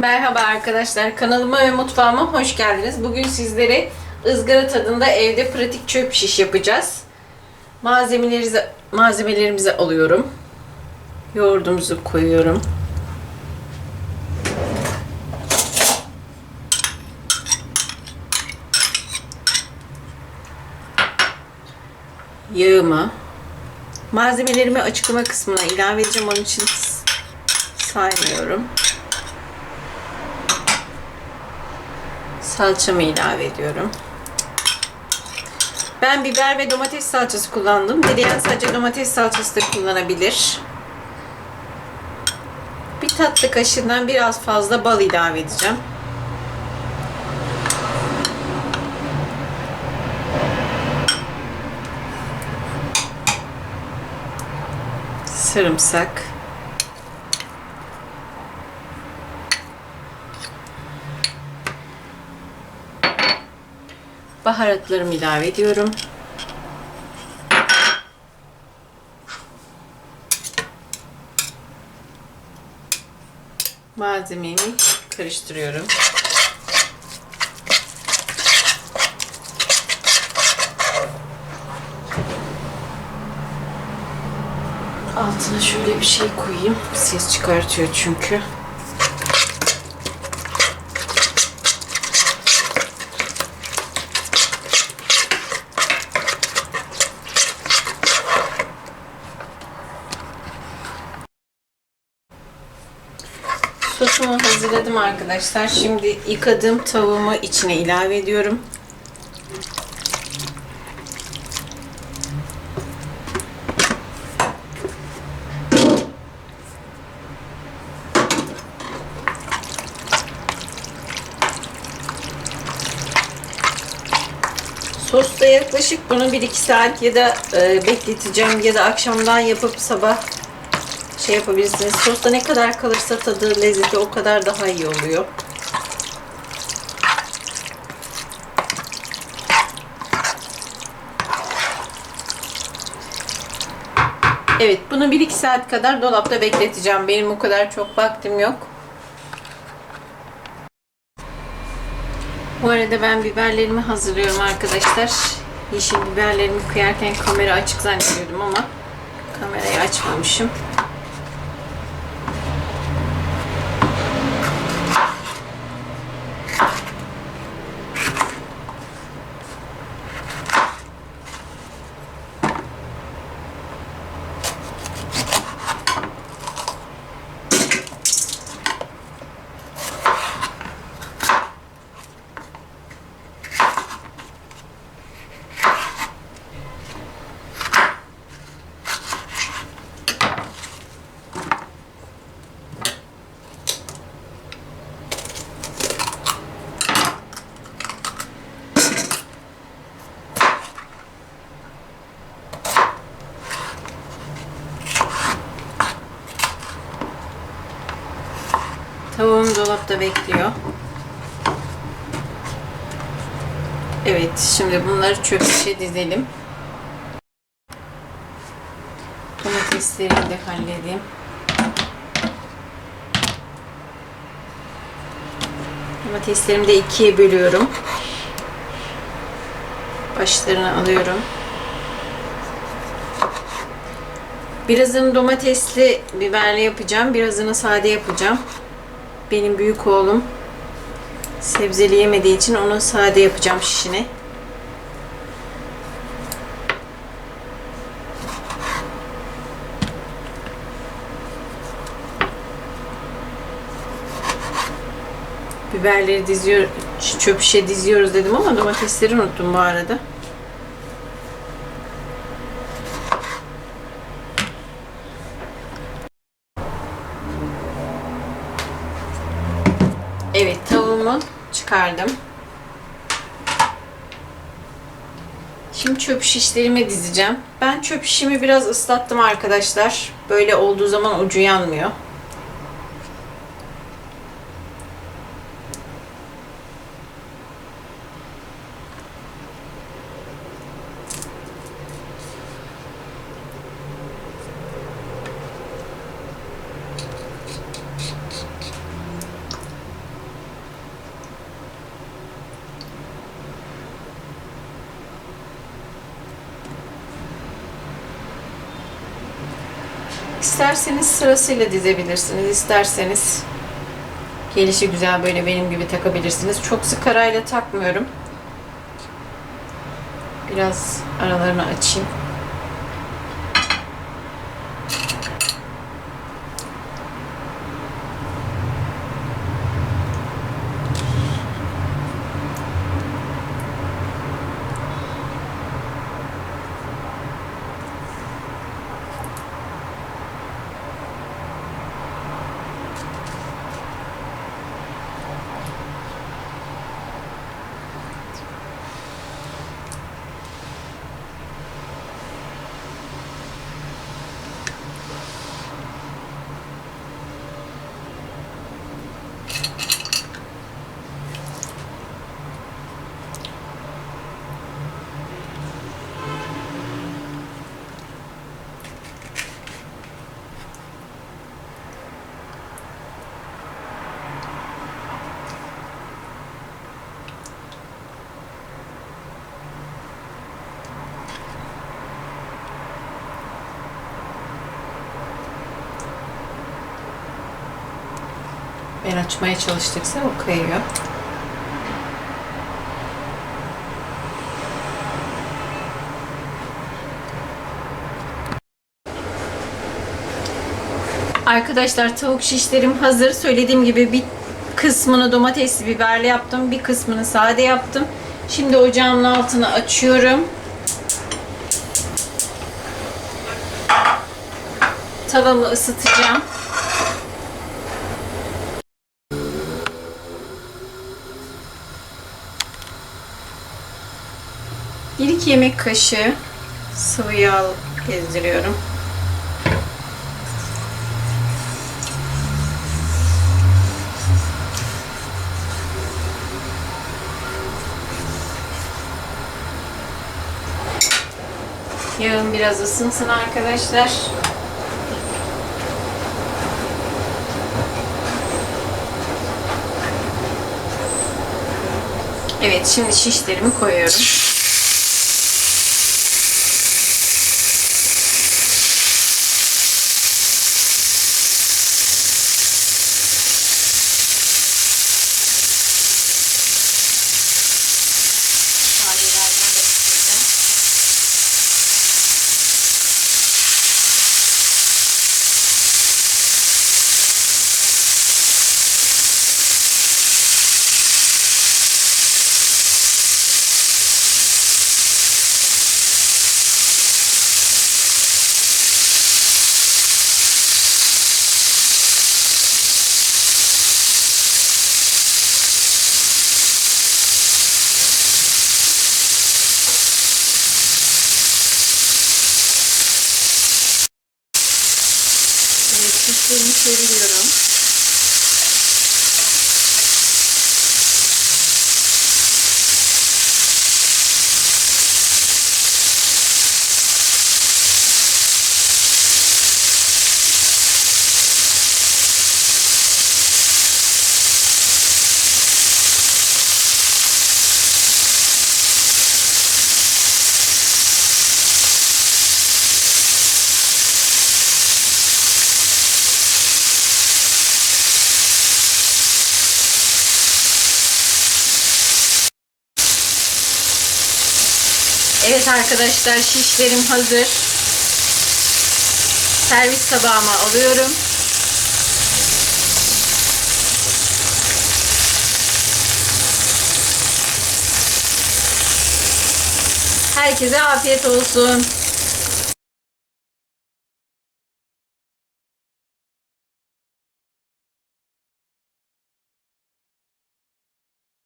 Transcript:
Merhaba arkadaşlar, kanalıma ve mutfağıma hoş geldiniz. Bugün sizlere ızgara tadında evde pratik çöp şiş yapacağız. Malzemelerimizi, malzemelerimizi alıyorum. Yoğurdumuzu koyuyorum. Yağımı. Malzemelerimi açıklama kısmına ilave edeceğim. Onun için saymıyorum. Salçamı ilave ediyorum. Ben biber ve domates salçası kullandım. Dileyen sadece domates salçası da kullanabilir. Bir tatlı kaşığından biraz fazla bal ilave edeceğim. Sarımsak. Baharatlarımı ilave ediyorum. Malzememi karıştırıyorum. Altına şöyle bir şey koyayım. Ses çıkartıyor çünkü. Hazırladım arkadaşlar. Şimdi yıkadığım tavuğumu içine ilave ediyorum. Sosta yaklaşık bunu 1-2 saat ya da e, bekleteceğim ya da akşamdan yapıp sabah şey yapabilirsiniz. Sosta ne kadar kalırsa tadı, lezzeti o kadar daha iyi oluyor. Evet, bunu 1-2 saat kadar dolapta bekleteceğim. Benim o kadar çok vaktim yok. Bu arada ben biberlerimi hazırlıyorum arkadaşlar. Yeşil biberlerimi kıyarken kamera açık zannediyordum ama kamerayı açmamışım. Dolapta bekliyor. Evet, şimdi bunları çöp şişe dizelim. Domatesleri de halledeyim. Domateslerimi de ikiye bölüyorum. Başlarını alıyorum. Birazını domatesli biberli yapacağım. Birazını sade yapacağım. Benim büyük oğlum sebzeli yemediği için onu sade yapacağım şişini. Biberleri diziyor, çöp şişe diziyoruz dedim ama domatesleri unuttum bu arada. Evet tavuğumu çıkardım. Şimdi çöp şişlerimi dizeceğim. Ben çöp şişimi biraz ıslattım arkadaşlar. Böyle olduğu zaman ucu yanmıyor. İsterseniz sırasıyla dizebilirsiniz. İsterseniz gelişi güzel böyle benim gibi takabilirsiniz. Çok sık arayla takmıyorum. Biraz aralarını açayım. Ben açmaya çalıştıkça o kayıyor. Arkadaşlar tavuk şişlerim hazır. Söylediğim gibi bir kısmını domatesli biberli yaptım. Bir kısmını sade yaptım. Şimdi ocağımın altını açıyorum. Tavamı ısıtacağım. Bir iki yemek kaşığı sıvı yağ gezdiriyorum. Yağım biraz ısınsın arkadaşlar. Evet şimdi şişlerimi koyuyorum. Evet, şişlerimi Evet arkadaşlar şişlerim hazır. Servis tabağıma alıyorum. Herkese afiyet olsun.